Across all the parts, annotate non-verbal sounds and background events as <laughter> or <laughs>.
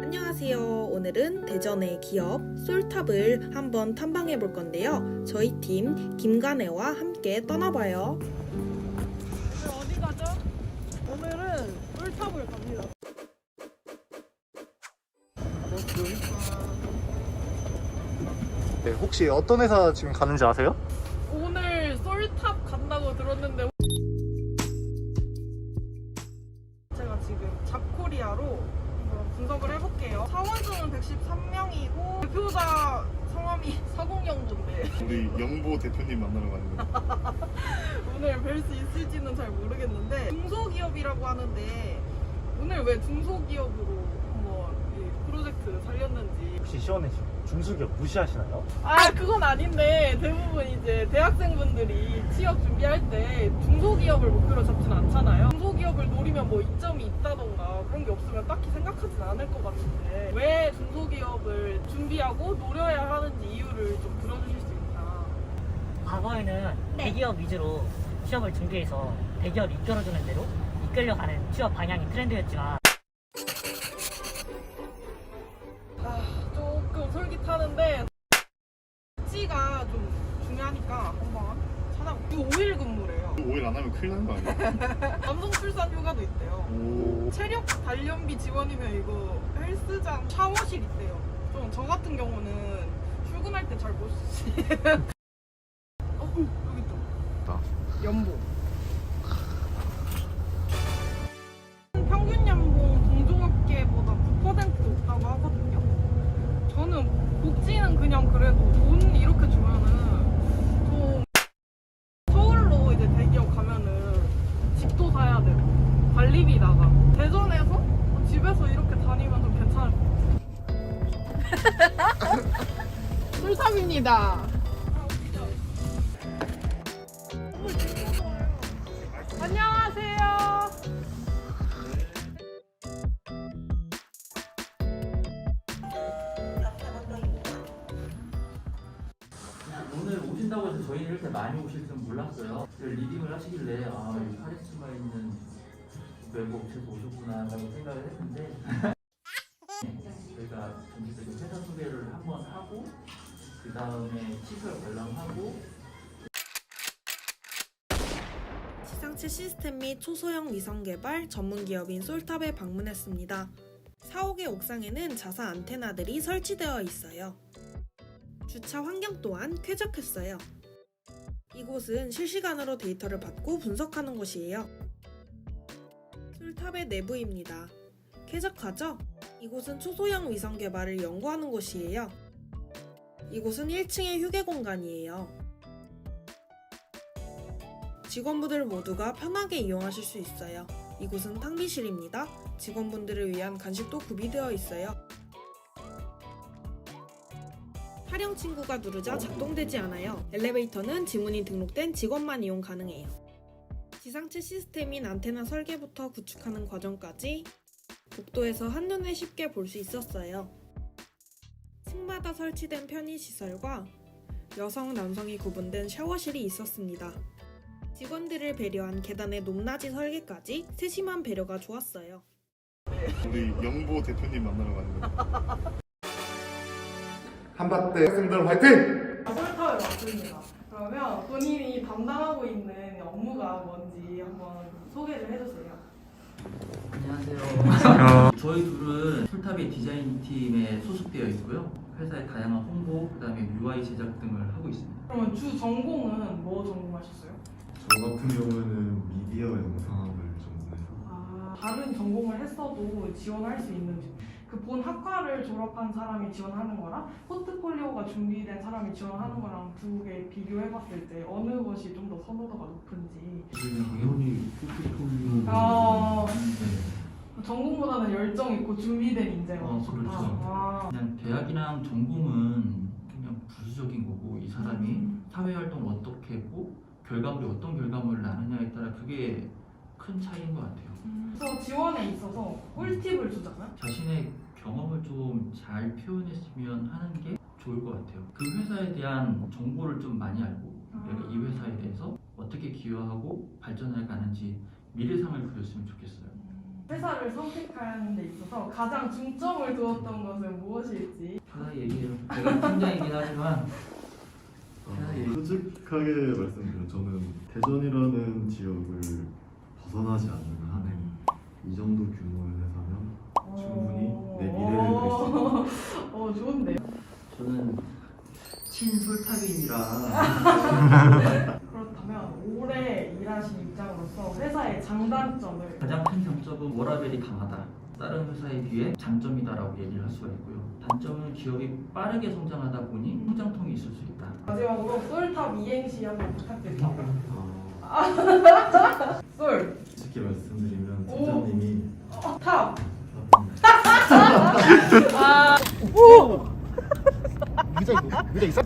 안녕하세요. 오늘은 대전의 기업 솔탑을 한번 탐방해 볼 건데요. 저희 팀 김간혜와 함께 떠나봐요. 오늘 어디 가죠? 오늘은 꿀탑을 갑니다. 네, 혹시 어떤 회사 지금 가는지 아세요? 오늘 솔탑 간다고 들었는데 제가 지금 잡코리아로 분석을 해볼게요. 사원수는 113명이고 대표자 성함이 <laughs> 사공영도인데 우리 영보 대표님 만나러 가는 거. <laughs> 오늘 뵐 수 있을지는 잘 모르겠는데 중소기업이라고 하는데 오늘 왜 중소기업으로 이 프로젝트 살렸는지. 혹시 시원해지고 중소기업 무시하시나요? 아 그건 아닌데 대부분 이제 대학생분들이 취업 준비할 때 중소기업을 목표로 잡진 않잖아요. 중소기업을 노리면 뭐 이점이 있다던가 그런 게 없으면 딱히 생각하진 않을 것 같은데 왜 중소기업을 준비하고 노려야 하는지 이유를 좀 들어주실 수 있나? 과거에는 대기업 위주로 취업을 준비해서 대기업 이끌어주는 대로 이끌려가는 취업 방향이 트렌드였지만 중요하니까 한번 찾아볼게요 이거 5일 근무래요 5일 안 하면 큰일 나는 거 아니야? 남성 <laughs> 출산 휴가도 있대요 오. 체력 단련비 지원이면 이거 헬스장 샤워실 있대요. 좀 저 같은 경우는 출근할 때 잘 못 쓰지. <laughs> 어, 음, 여기 있다. 연봉. 평균 연봉 동종업계보다 9% 높다고 하거든요. 저는 복지는 그냥 그래도 돈 이렇게 주면 꿀탑입니다. 안녕하세요. 오늘 오신다고 해서 저희는 이렇게 많이 오실 줄은 몰랐어요. 그 리딩을 하시길래 아, 이 카리스마 있는 외국 업체에서 오셨구나라고 생각을 했는데 그 다음에 시설 관람하고 지상체 시스템 및 초소형 위성 개발 전문 기업인 솔탑에 방문했습니다. 사옥의 옥상에는 자사 안테나들이 설치되어 있어요. 주차 환경 또한 쾌적했어요. 이곳은 실시간으로 데이터를 받고 분석하는 곳이에요. 솔탑의 내부입니다. 쾌적하죠? 이곳은 초소형 위성 개발을 연구하는 곳이에요. 이곳은 1층의 휴게 공간이에요. 직원분들 모두가 편하게 이용하실 수 있어요. 이곳은 탕비실입니다. 직원분들을 위한 간식도 구비되어 있어요. 활용 친구가 누르자 작동되지 않아요. 엘리베이터는 지문이 등록된 직원만 이용 가능해요. 지상체 시스템인 안테나 설계부터 구축하는 과정까지 복도에서 한눈에 쉽게 볼 수 있었어요. 층마다 설치된 편의시설과 여성, 남성이 구분된 샤워실이 있었습니다. 직원들을 배려한 계단의 높낮이 설계까지 세심한 배려가 좋았어요. 우리 영보 대표님 만나러 가는 거. <laughs> 한밭대 학생들 화이팅! 솔탑에 왔습니다. 그러면 본인이 담당하고 있는 업무가 뭔지 한번 소개를 해주세요. 안녕하세요. 저희 둘은 솔탑의 디자인 팀에 소속되어 있고요. 회사의 다양한 홍보, 그다음에 UI 제작 등을 하고 있습니다. 그러면 주 전공은 뭐 전공하셨어요? 저 같은 경우는 미디어 영상학을 전공해서 아, 다른 전공을 했어도 지원할 수 있는지 그 본 학과를 졸업한 사람이 지원하는 거랑 포트폴리오가 준비된 사람이 지원하는 거랑 두 개 비교해봤을 때 어느 것이 좀 더 선호도가 높은지 당연히 포트폴리오. 아. 네. 전공보다는 열정 있고 준비된 인재가 어, 좋다. 그렇죠. 아, 그냥 대학이랑 전공은 그냥 부수적인 거고 이 사람이 음. 사회 활동을 어떻게 했고 결과물이 어떤 결과물을 나느냐에 따라 그게 큰 차이인 것 같아요. 그래서 지원에 있어서 꿀팁을 주잖아요. 자신의 경험을 좀 잘 표현했으면 하는 게 좋을 것 같아요. 그 회사에 대한 정보를 좀 많이 알고 내가 이 회사에 대해서 어떻게 기여하고 발전해 가는지 미래상을 그렸으면 좋겠어요. 회사를 선택하는 데 있어서 가장 중점을 두었던 것은 무엇일지 하나 얘기를 제가 팀장이긴 하지만 어, 솔직하게 말씀드리면 저는 대전이라는 지역을 벗어나지 않는 한은 이 정도 규모의 회사면 충분히 내 미래를 그릴 수 있다. <laughs> 어 좋은데요? 저는 친솔탑인이라 <laughs> 그렇다면 오래 일하신 입장으로서 회사의 장단점을 가장 큰 장점은 워라벨이 강하다. 다른 회사에 비해 장점이다라고 얘기를 할 수가 있고요. 단점은 기업이 빠르게 성장하다 보니 성장통이 있을 수 있다. 마지막으로 솔탑 이행시 한번 부탁드립니다. 어, <laughs> 솔, 솔직히 말씀드리면 오. 팀장님이 어, 탑.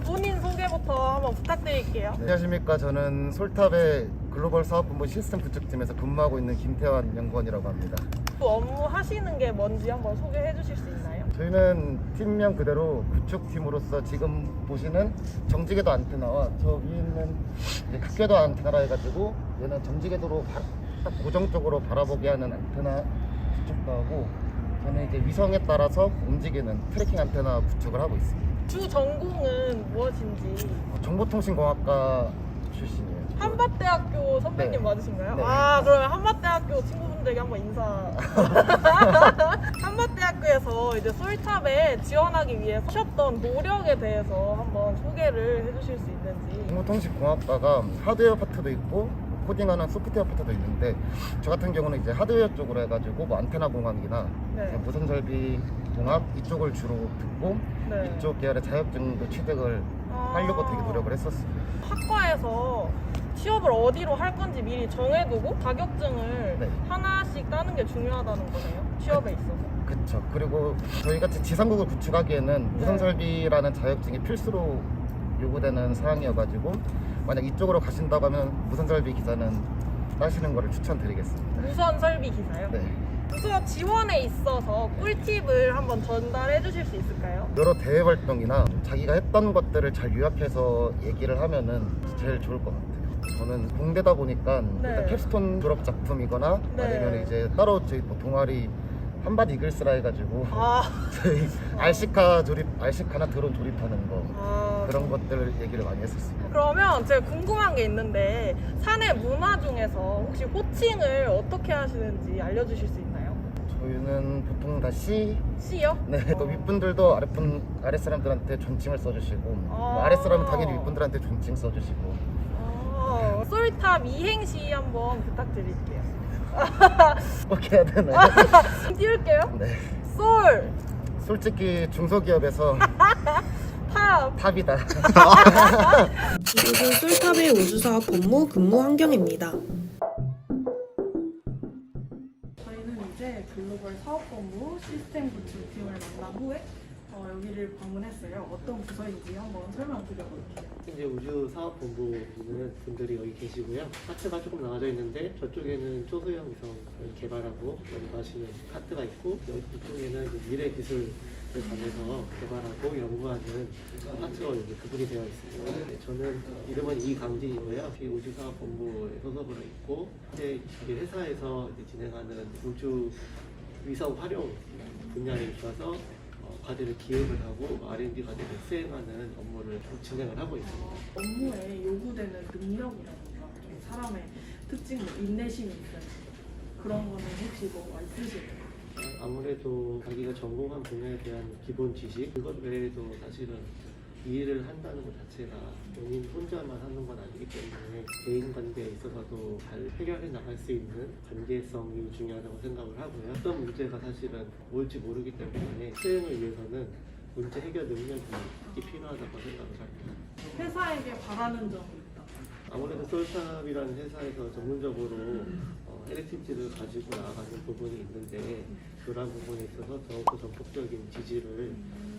본인 소개부터 한번 부탁드릴게요. 안녕하십니까. 저는 솔탑의 글로벌 사업본부 시스템 구축팀에서 근무하고 있는 김태환 연구원이라고 합니다. 업무 하시는 게 뭔지 한번 소개해 주실 수 있나요? 저희는 팀명 그대로 구축팀으로서 지금 보시는 정지궤도 안테나와 저 위에 있는 극궤도 안테나라 해가지고 얘는 정지궤도로 바- 딱 고정적으로 바라보게 하는 안테나 구축도 하고 저는 이제 위성에 따라서 움직이는 트래킹 안테나 구축을 하고 있습니다. 주 전공은 무엇인지 어, 정보통신공학과 출신이에요. 한밭대학교 선배님 네. 맞으신가요? 네. 아 그러면 한밭대학교 친구분들에게 한번 인사. <laughs> 한밭대학교에서 이제 솔탑에 지원하기 위해 하셨던 노력에 대해서 한번 소개를 해주실 수 있는지. 정보통신공학과가 하드웨어 파트도 있고 코딩하는 소프트웨어 파트도 있는데 저 같은 경우는 이제 하드웨어 쪽으로 해가지고 뭐 안테나 공학이나 네. 무선 설비 공학 이쪽을 주로 듣고 네. 이쪽 계열의 자격증도 취득을 아. 하려고 되게 노력을 했었습니다. 학과에서 취업을 어디로 할 건지 미리 정해두고 자격증을 네. 하나씩 따는 게 중요하다는 거네요. 취업에 있어서. 그렇죠. 그리고 저희 같이 지상국을 구축하기에는 무선 네. 설비라는 설비라는 자격증이 필수로 요구되는 사항이어가지고 만약 이쪽으로 가신다고 하면 무선 설비 기사는 따시는 거를 추천드리겠습니다. 무선 설비 기사요? 네. 우선 지원에 있어서 꿀팁을 한번 전달해 주실 수 있을까요? 여러 대회 활동이나 자기가 했던 것들을 잘 요약해서 얘기를 하면은 제일 좋을 것 같아요. 저는 공대다 보니까 네. 일단 캡스톤 졸업 작품이거나 네. 아니면 이제 따로 저희 뭐 동아리 한밭 이글스라 해가지고 아, <laughs> 저희 알시카 조립 알시카나 드론 조립하는 거 아. 그런 것들 얘기를 많이 했었습니다. 그러면 제가 궁금한 게 있는데 사내 문화 중에서 혹시 호칭을 어떻게 하시는지 알려주실 수 있나요? 저희는 보통 다 C, C요? 네, 또 윗분들도 아랫분 아랫 사람들한테 존칭을 써주시고 뭐 아. 아랫 사람은 당연히 윗분들한테 존칭 써주시고 아, 솔탑 이행시 한번 부탁드릴게요. <laughs> 꼭 해야 되나요? <laughs> 띄울게요. 네. 솔, 솔직히 중소기업에서 <laughs> 탑, 탑이다. 이곳은 솔탑의 우주사업 본부 근무 환경입니다. 사업본부 시스템 구축팀을 만난 후에 어, 여기를 방문했어요. 어떤 부서인지 한번 설명 드려볼게요. 이제 우주 사업 본부 있는 분들이 여기 계시고요. 카트가 조금 나와져 있는데 저쪽에는 초소형 위성을 개발하고 연구하시는 카트가 있고 여기 이쪽에는 이제 미래 기술을 관해서 개발하고 연구하는 파트가 여기 구분이 되어 있습니다. 네, 저는 이름은 이강진이고요. 이 우주 사업 본부에 소속으로 있고 이제 이 회사에서 이제 진행하는 우주 위성 활용 분야에 있어서 어, 과제를 기획을 하고 R&D 과제를 수행하는 업무를 진행을 하고 있습니다. 업무에 요구되는 능력이라든가 좀 사람의 특징, 뭐 인내심이 있다든가 그런 거는 혹시 뭐가 있으실까요? 아무래도 자기가 전공한 분야에 대한 기본 지식 그것 외에도 사실은 이 일을 한다는 것 자체가 본인 혼자만 하는 건 아니기 때문에 대인 관계에 있어서도 잘 해결해 나갈 수 있는 관계성이 중요하다고 생각을 하고요. 어떤 문제가 사실은 올지 모르기 때문에 수행을 위해서는 문제 해결 능력이 필요하다고 생각을 합니다. 회사에게 바라는 점이 있다. 아무래도 솔탑이라는 회사에서 전문적으로 어, LTG를 가지고 나아가는 부분이 있는데 그런 부분에 있어서 더욱더 전폭적인 지지를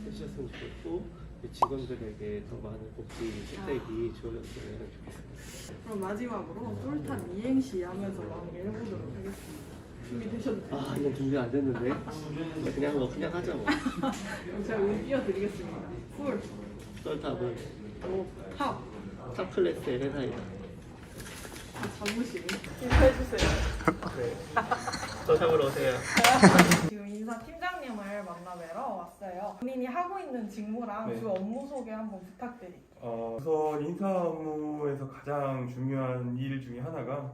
해주셨으면 좋겠고 직원들에게 더 많은 복지 혜택이 주어졌으면 좋겠습니다. 그럼 마지막으로 솔탑 이행시 하면서 마무리 해보도록 하겠습니다. 준비되셨나요? 아 이건 준비 안 됐는데 그냥 뭐 그냥 하자 뭐 그럼 제가 여기 띄워드리겠습니다. 풀, 솔탑은 오, 탑, 탑 클래스의 회사이다. 자부심 인사해주세요. 저쪽으로 오세요. 지금 인사 팀장님을 만나뵈러 왔어요. 본인이 하고 있는 직무랑 네. 주 업무 소개 한번 부탁드릴게요. 어, 우선 인사 업무에서 가장 중요한 일 중에 하나가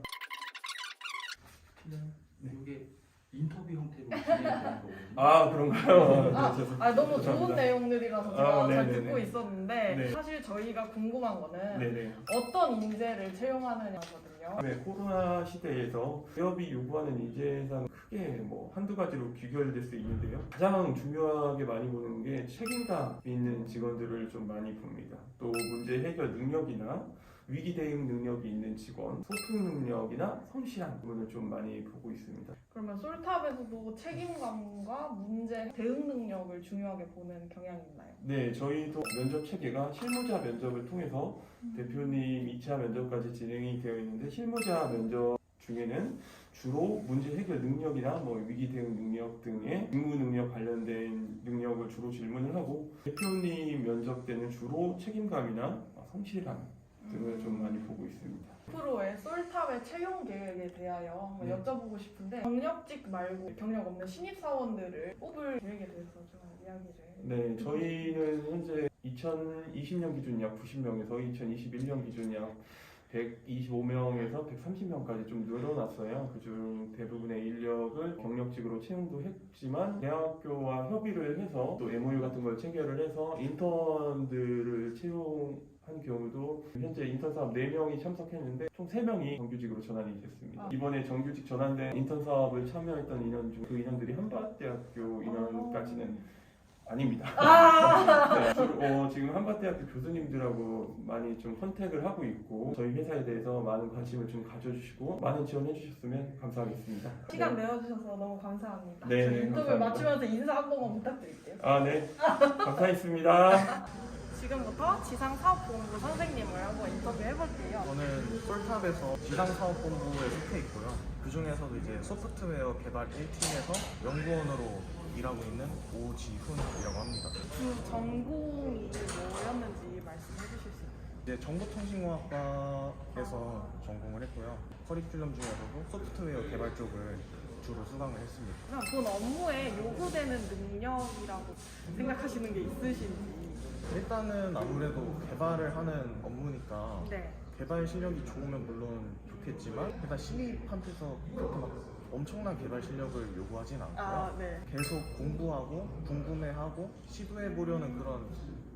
이게 인터뷰 형태로 진행되는 거거든요. 아 그런가요? 아, 네, 죄송- 아, 너무 좋은 죄송합니다. 내용들이라서 제가 아, 잘 네네네. 듣고 있었는데 네. 사실 저희가 궁금한 거는 네네. 어떤 인재를 채용하느냐거든요. 네, 코로나 시대에서 기업이 요구하는 인재상 크게 뭐 한두 가지로 귀결될 수 있는데요. 가장 중요하게 많이 보는 게 책임감 있는 직원들을 좀 많이 봅니다. 또 문제 해결 능력이나 위기 대응 능력이 있는 직원, 소통 능력이나 성실한 부분을 좀 많이 보고 있습니다. 그러면 솔탑에서도 책임감과 문제 대응 능력을 중요하게 보는 경향이 있나요? 네, 저희도 면접 체계가 실무자 면접을 통해서 대표님 2차 면접까지 진행이 되어 있는데 실무자 면접 중에는 주로 문제 해결 능력이나 뭐 위기 대응 능력 등의 임무 능력 관련된 능력을 주로 질문을 하고 대표님 면접 때는 주로 책임감이나 성실감 등을 좀 많이 보고 있습니다. 앞으로의 솔탑의 채용 계획에 대하여 한번 네. 여쭤보고 싶은데 경력직 말고 경력 없는 신입 사원들을 뽑을 계획에 대해서 좀 이야기를 네, 저희는 현재 2020년 기준 약 90명에서 2021년 기준 약 125명에서 130명까지 좀 늘어났어요. 그중 대부분의 인력을 경력직으로 채용도 했지만 대학교와 협의를 해서 또 MOU 같은 걸 체결을 해서 인턴들을 채용 한 경우도 현재 인턴 사업 4명이 참석했는데 총 3명이 정규직으로 전환이 됐습니다. 아. 이번에 정규직 전환된 인턴 사업을 참여했던 인원 중 그 인원들이 한밭대학교 인원까지는 아닙니다. <laughs> 네, 주로, 어, 지금 한밭대학교 교수님들하고 많이 좀 컨택을 하고 있고 저희 회사에 대해서 많은 관심을 좀 가져주시고 많은 지원해 주셨으면 감사하겠습니다. 시간 네. 내어주셔서 너무 감사합니다. 네, 네, 인터뷰. 마치면서 인사 한 번만 부탁드릴게요. 아, 네. 감사했습니다. <laughs> 지금부터 지상사업본부 선생님을 한번 인터뷰 해볼게요. 저는 솔탑에서 지상사업본부에 속해 있고요. 그 중에서도 이제 소프트웨어 개발 1팀에서 연구원으로 일하고 있는 오지훈이라고 합니다. 주 전공이 뭐였는지 말씀해 주실 수 있나요? 이제 정보통신공학과에서 전공을 했고요. 커리큘럼 중에서도 소프트웨어 개발 쪽을 주로 수강을 했습니다. 그냥 본 업무에 요구되는 능력이라고 생각하시는 게 있으신지. 일단은 아무래도 개발을 하는 업무니까 네. 개발 실력이 좋으면 물론 좋겠지만 일단 신입한테서 그렇게 막 엄청난 개발 실력을 요구하진 않고요. 아, 네. 계속 공부하고 궁금해하고 시도해 보려는 그런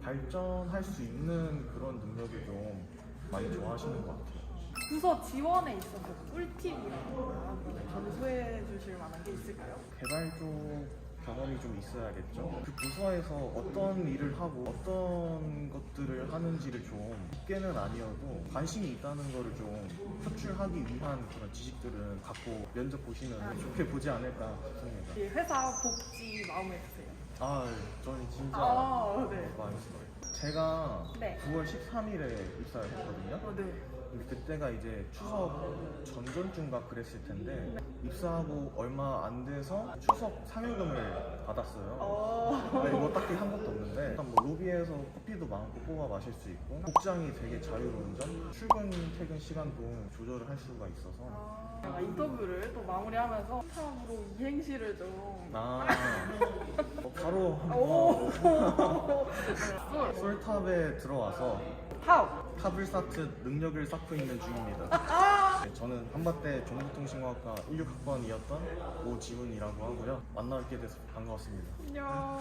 발전할 수 있는 그런 능력을 좀 많이 좋아하시는 것 같아요. 부서 지원에 있어서 꿀팁이라거나 전수해 주실 만한 게 있을까요? 개발 쪽 경험이 좀 있어야겠죠. 그 부서에서 어떤 일을 하고 어떤 것들을 하는지를 좀 깊게는 아니어도 관심이 있다는 거를 좀 표출하기 위한 그런 지식들은 갖고 면접 보시면 좋게 보지 않을까 싶습니다. 이 회사 복지 마음에 드세요? 아, 저는 진짜 아, 네. 많이 써요. 제가 네. 9월 13일에 입사를 했거든요. 어, 네. 그때가 이제 추석 전전주인가 그랬을 텐데 입사하고 얼마 안 돼서 추석 상여금을 받았어요. 어. 근데 뭐 딱히 한 것도 없는데 일단 뭐 로비에서 커피도 마음껏 뽑아 마실 수 있고 복장이 되게 자유로운 점 출근 퇴근 시간도 조절을 할 수가 있어서 제가 인터뷰를 또 마무리하면서 탑으로 이행시를 좀. 아 어, 바로 오. 한번 <laughs> <laughs> 솔탑에 들어와서 탑. 탑을 쌓듯 능력을 쌓고 있는 중입니다. 네, 저는 한밭대 정보통신공학과 16학번이었던 오지훈이라고 하고요. 만나뵙게 돼서 반가웠습니다. 안녕.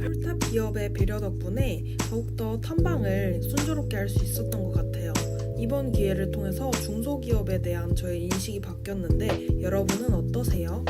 솔탑 기업의 배려 덕분에 더욱더 탐방을 순조롭게 할 수 있었던 것 같아요. 이번 기회를 통해서 중소기업에 대한 저의 인식이 바뀌었는데 여러분은 어떠세요?